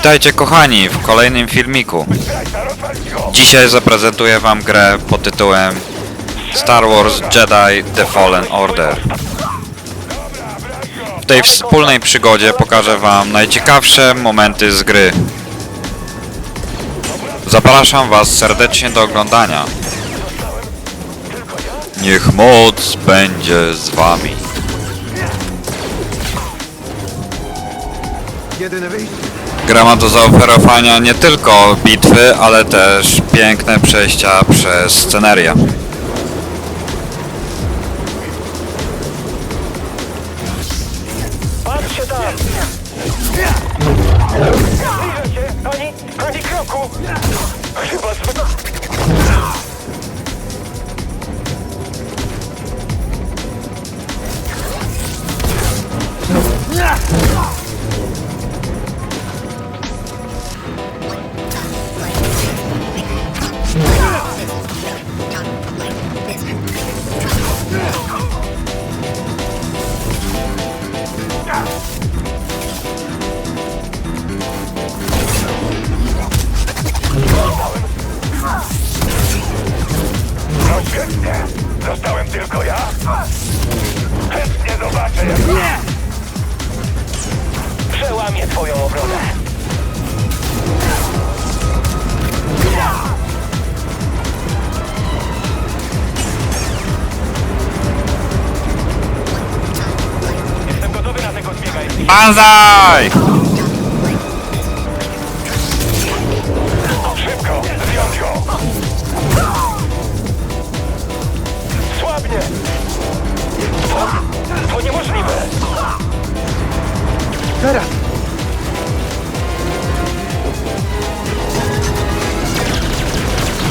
Witajcie kochani w kolejnym filmiku. Dzisiaj zaprezentuję wam grę pod tytułem Star Wars Jedi The Fallen Order. W tej wspólnej przygodzie pokażę wam najciekawsze momenty z gry. Zapraszam was serdecznie do oglądania. Niech moc będzie z wami. Jedyne wyjście. Gra ma do zaoferowania nie tylko bitwy, ale też piękne przejścia przez scenerię. Banzai! Szybko! Słabnie! To, to niemożliwe! Teraz!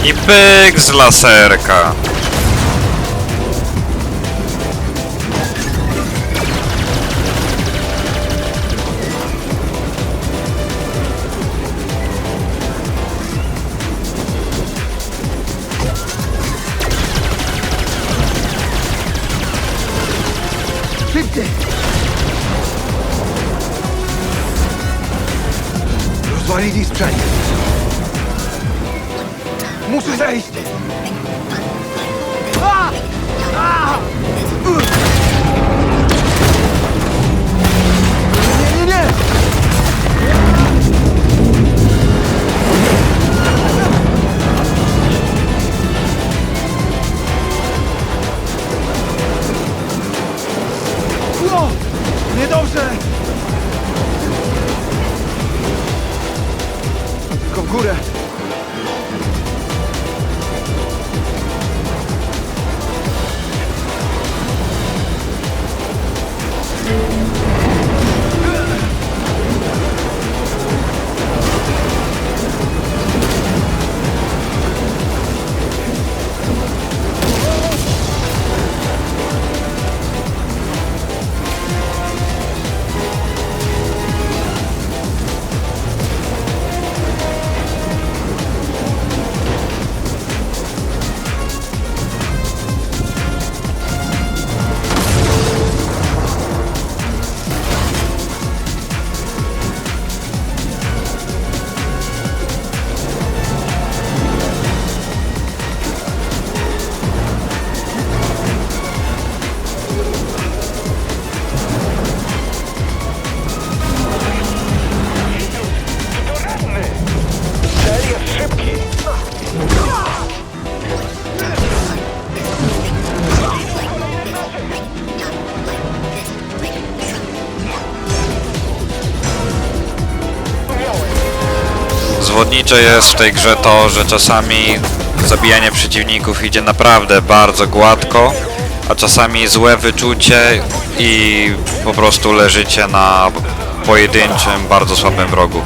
I pyk z laserka. Rozwalili sprzęt. Muszę zejść! A! A! Tylko Zwodnicze jest w tej grze to, że czasami zabijanie przeciwników idzie naprawdę bardzo gładko, a czasami złe wyczucie i po prostu leżycie na pojedynczym, bardzo słabym wrogu.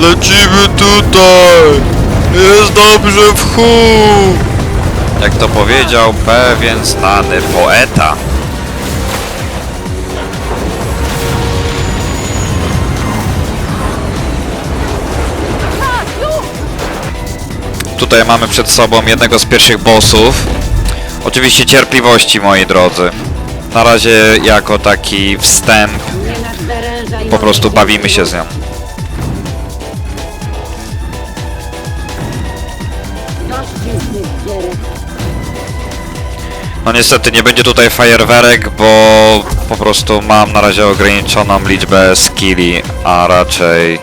Lecimy tutaj! Jest dobrze w chuj! Jak to powiedział pewien znany poeta. tutaj mamy przed sobą jednego z pierwszych bossów. Oczywiście cierpliwości, moi drodzy. Na razie jako taki wstęp po prostu bawimy się z nią. No niestety nie będzie tutaj fajerwerek, bo po prostu mam na razie ograniczoną liczbę skilli, a raczej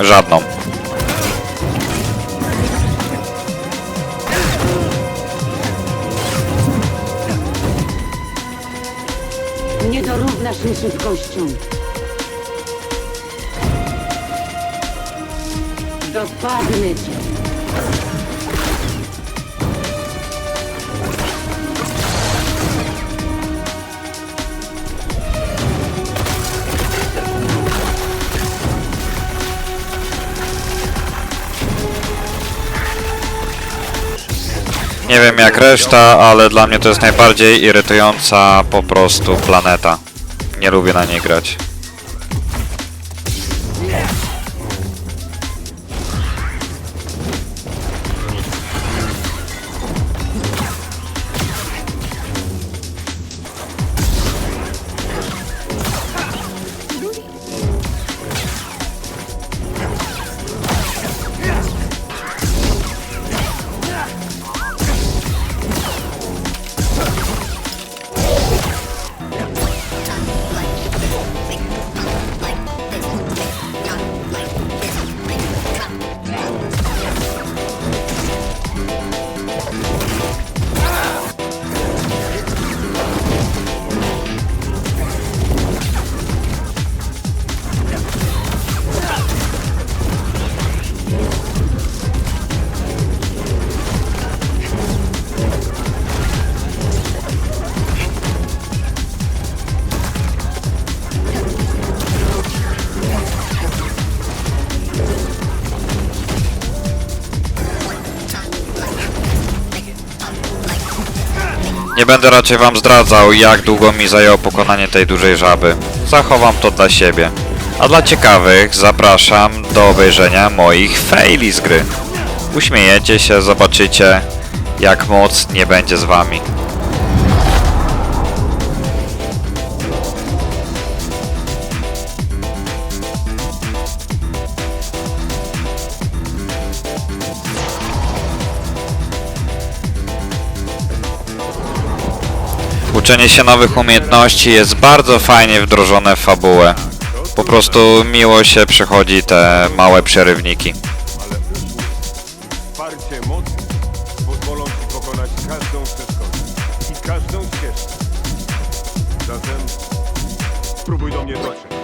żadną. Nie dorównasz mi szybkością. Dopadnę cię. Nie wiem jak reszta, ale dla mnie to jest najbardziej irytująca po prostu planeta. Nie lubię na niej grać. Nie będę raczej wam zdradzał, jak długo mi zajęło pokonanie tej dużej żaby. Zachowam to dla siebie. A dla ciekawych zapraszam do obejrzenia moich faili z gry. Uśmiejecie się, zobaczycie, jak moc nie będzie z wami. Uczenie się nowych umiejętności jest bardzo fajnie wdrożone w fabułę. Po prostu miło się przechodzi te małe przerywniki. Spróbuj do mnie dotrzeć.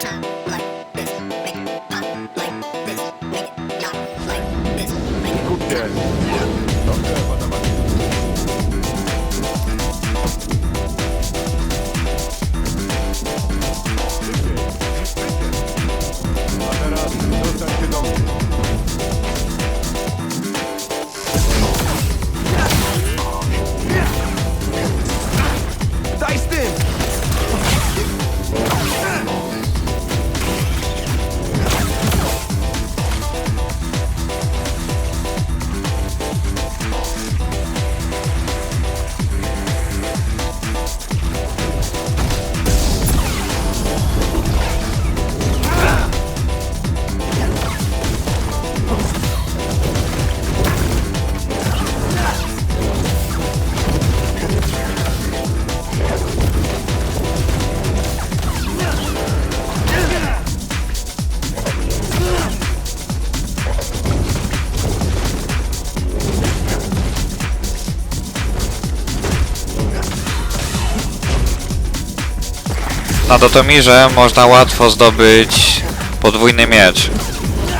Na Dotomirze można łatwo zdobyć podwójny miecz.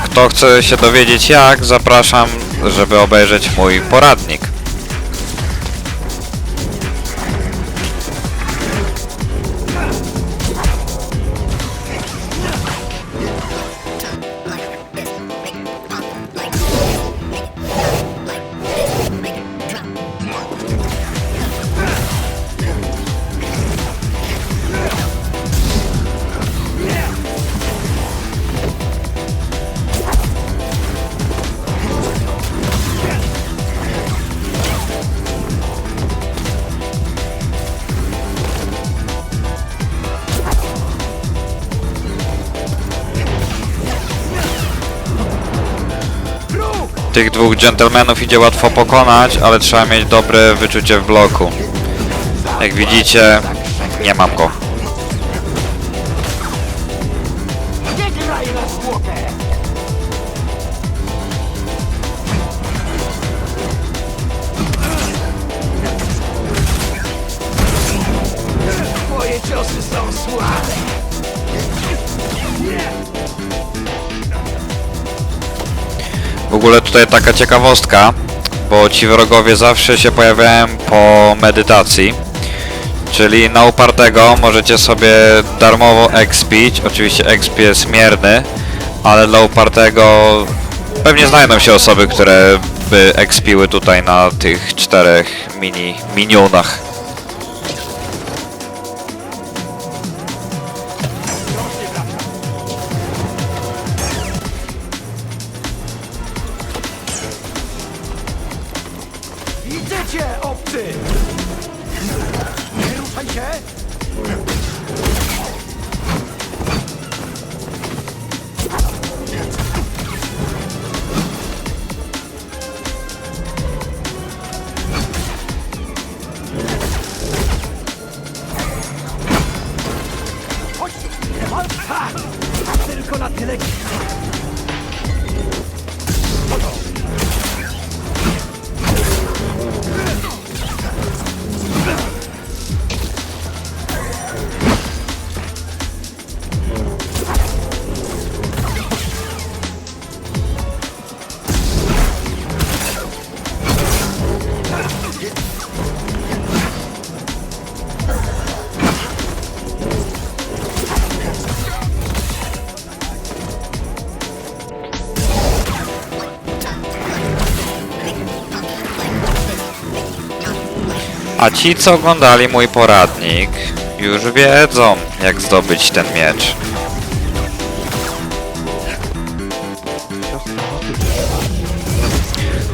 Kto chce się dowiedzieć jak, zapraszam, żeby obejrzeć mój poradnik. Tych dwóch dżentelmenów idzie łatwo pokonać, ale trzeba mieć dobre wyczucie w bloku. Jak widzicie, nie mam go. W ogóle tutaj taka ciekawostka, bo ci wrogowie zawsze się pojawiają po medytacji. Czyli na upartego możecie sobie darmowo expić. Oczywiście exp jest mierny, ale dla upartego pewnie znajdą się osoby, które by expiły tutaj na tych czterech mini minionach. A ci, co oglądali mój poradnik, już wiedzą, jak zdobyć ten miecz.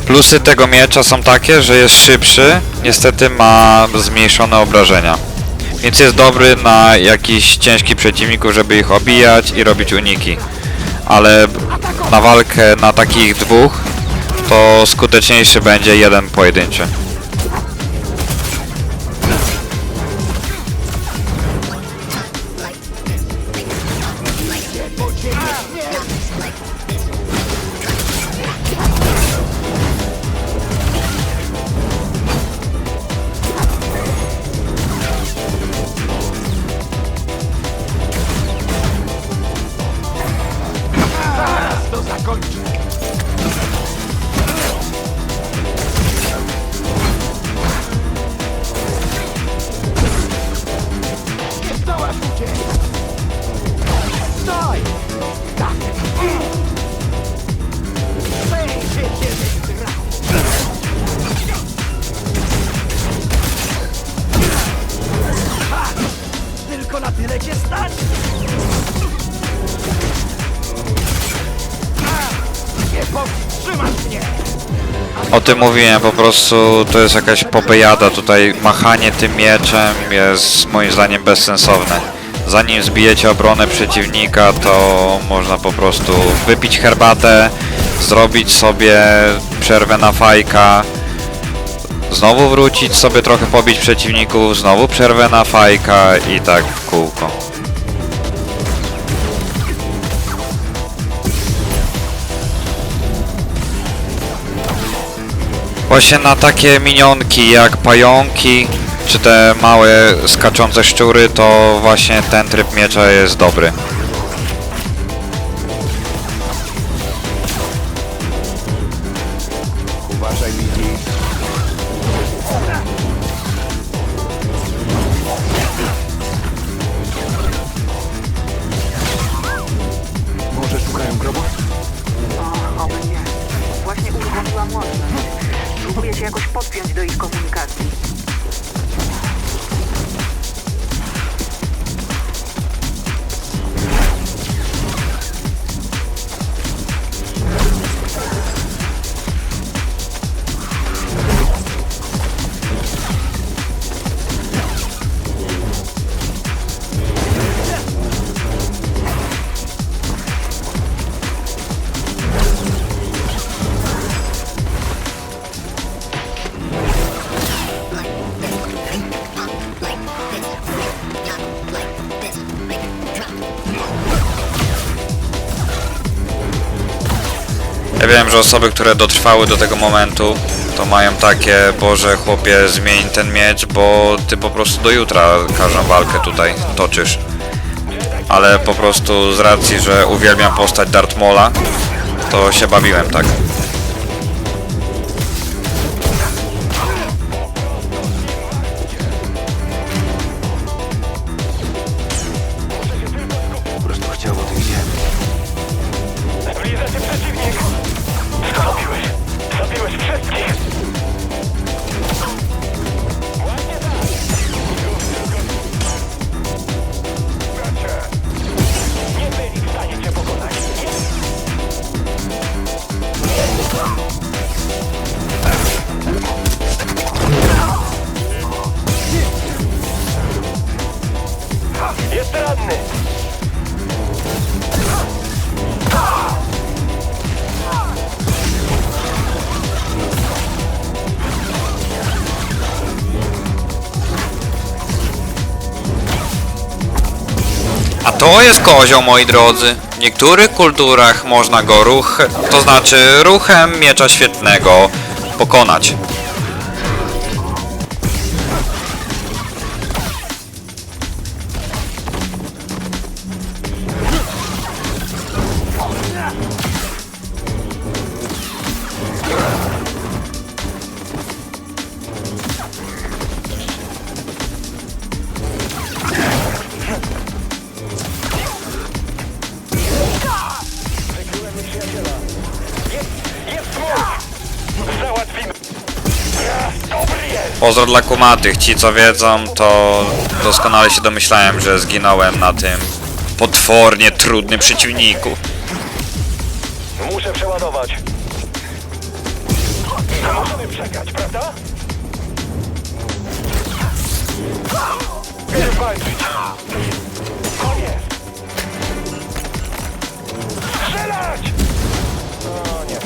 Plusy tego miecza są takie, że jest szybszy, niestety ma zmniejszone obrażenia. Więc jest dobry na jakiś ciężki przeciwników, żeby ich obijać i robić uniki. Ale na walkę na takich dwóch, to skuteczniejszy będzie jeden pojedynczy. To tym mówiłem, po prostu to jest jakaś popejada. Tutaj machanie tym mieczem jest moim zdaniem bezsensowne. Zanim zbijecie obronę przeciwnika, to można po prostu wypić herbatę, zrobić sobie przerwę na fajka, znowu wrócić sobie trochę pobić przeciwników, znowu przerwę na fajka i tak w kółko. Właśnie na takie minionki jak pająki, czy te małe skaczące szczury, to właśnie ten tryb miecza jest dobry. Że osoby, które dotrwały do tego momentu, to mają takie, Boże chłopie, zmień ten miecz, bo ty po prostu do jutra każdą walkę tutaj toczysz. Ale po prostu z racji, że uwielbiam postać Darth Maula, to się bawiłem tak. To jest kozioł, moi drodzy. W niektórych kulturach można go ruch, to znaczy ruchem miecza świetnego pokonać. Pozdro dla kumatych. Ci co wiedzą, to doskonale się domyślałem, że zginąłem na tym potwornie trudnym przeciwniku. Muszę przeładować. Nie możemy przegrać, prawda? Chcę walczyć. Koniec. Strzelać! O nie.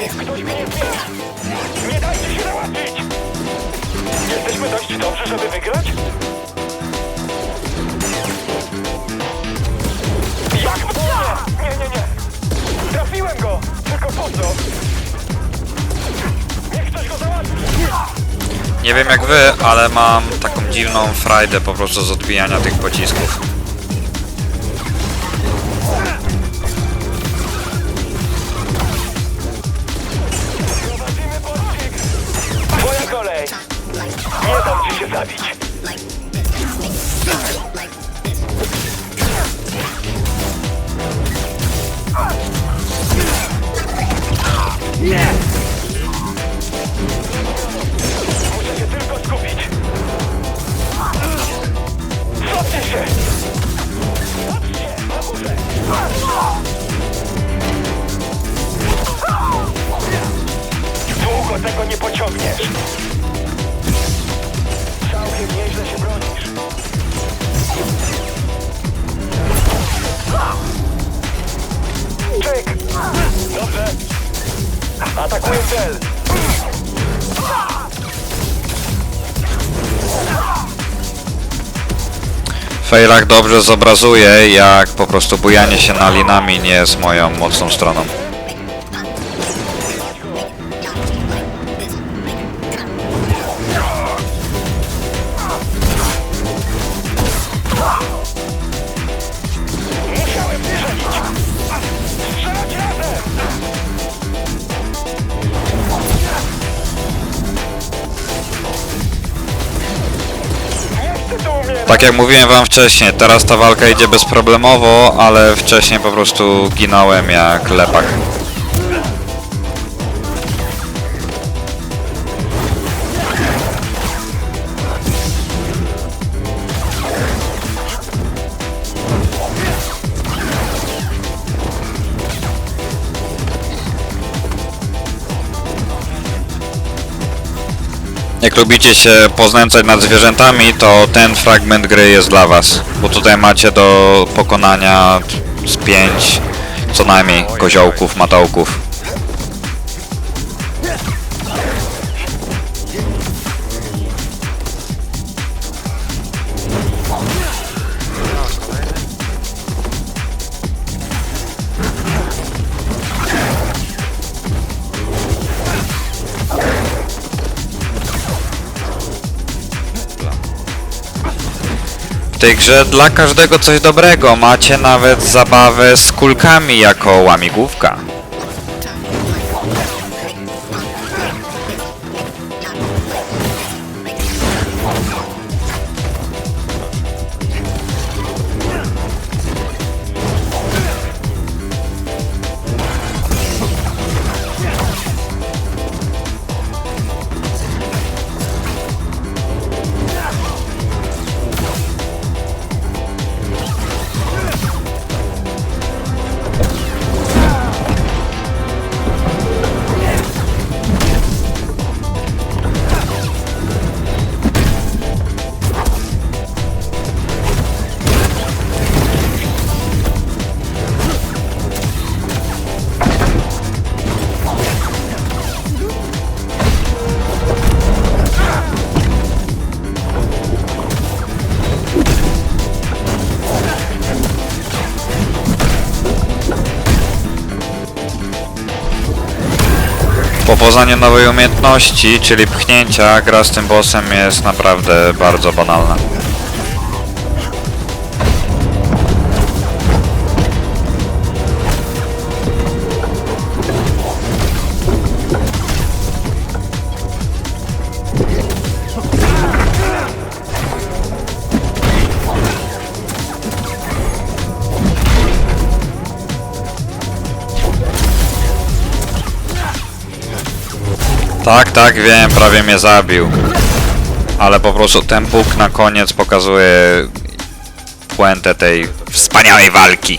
Niech ktoś mnie. Nie dajcie się! Jesteśmy dość dobrzy, żeby wygrać? Jak? Nie, nie, nie, go! Tylko załatwi! Nie wiem jak wy, ale mam taką dziwną frajdę po prostu z odbijania tych pocisków. Długo tego nie pociągniesz! Całkiem nieźle się bronisz. Czyk! Dobrze. Atakuję cel. Fejlach dobrze zobrazuje, jak po prostu bujanie się na linami nie jest moją mocną stroną. Tak jak mówiłem wam wcześniej, teraz ta walka idzie bezproblemowo, ale wcześniej po prostu ginąłem jak lepak. Jak lubicie się poznęcać nad zwierzętami, to ten fragment gry jest dla was. Bo tutaj macie do pokonania z pięć co najmniej koziołków, matołków. Tej grze dla każdego coś dobrego. Macie nawet zabawę z kulkami jako łamigłówka. Po poznaniu nowej umiejętności, czyli pchnięcia, gra z tym bossem jest naprawdę bardzo banalna. Tak, tak, wiem, prawie mnie zabił. Ale po prostu ten puk na koniec pokazuje puentę tej wspaniałej walki.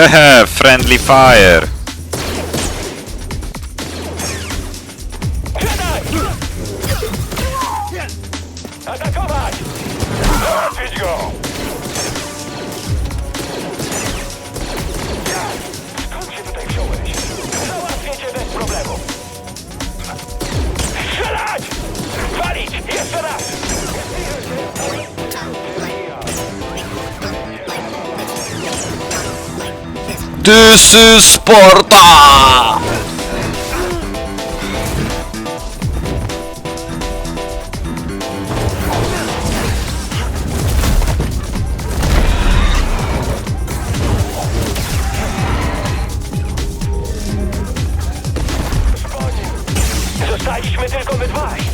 friendly fire. This is Sparta! Zostaliśmy tylko my dwaj.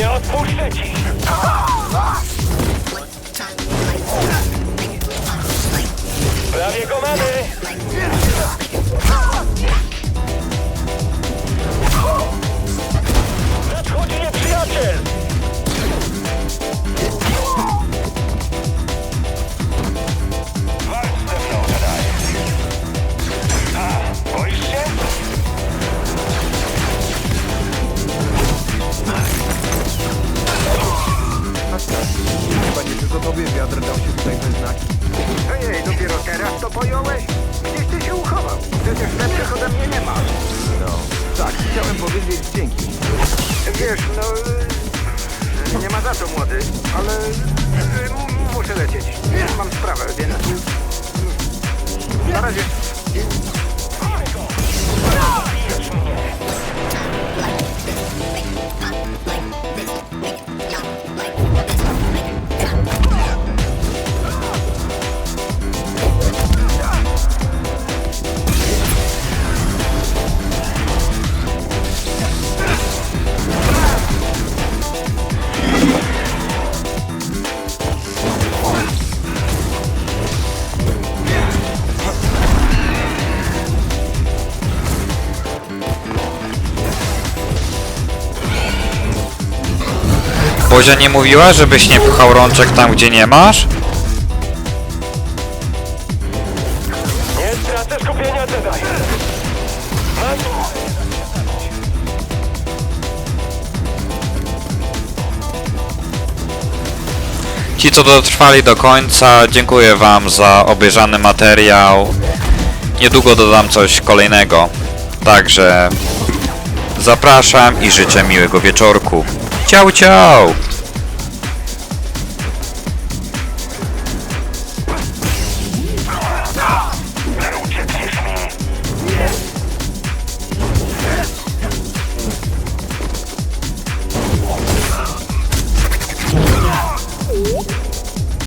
Nie odpuszczę ci! Prawie go mamy! Nadchodzi nieprzyjaciel! Chyba nie tylko tobie wiatr dał się tutaj we znaki. Ojej, dopiero teraz to pojąłeś? Gdzieś ty się uchował? Przecież lepszych ode mnie nie masz. No. Tak, chciałem powiedzieć dzięki. Wiesz, no... y, Nie ma za co, młody, ale... m- Muszę lecieć. Mam sprawę, więc... Na razie. Bozia nie mówiła, żebyś nie pchał rączek tam, gdzie nie masz? Nie stracę skupienia, Jedi! Ci, co dotrwali do końca, dziękuję Wam za obejrzany materiał. Niedługo dodam coś kolejnego. Także zapraszam i życzę miłego wieczorku. Tchau, tchau!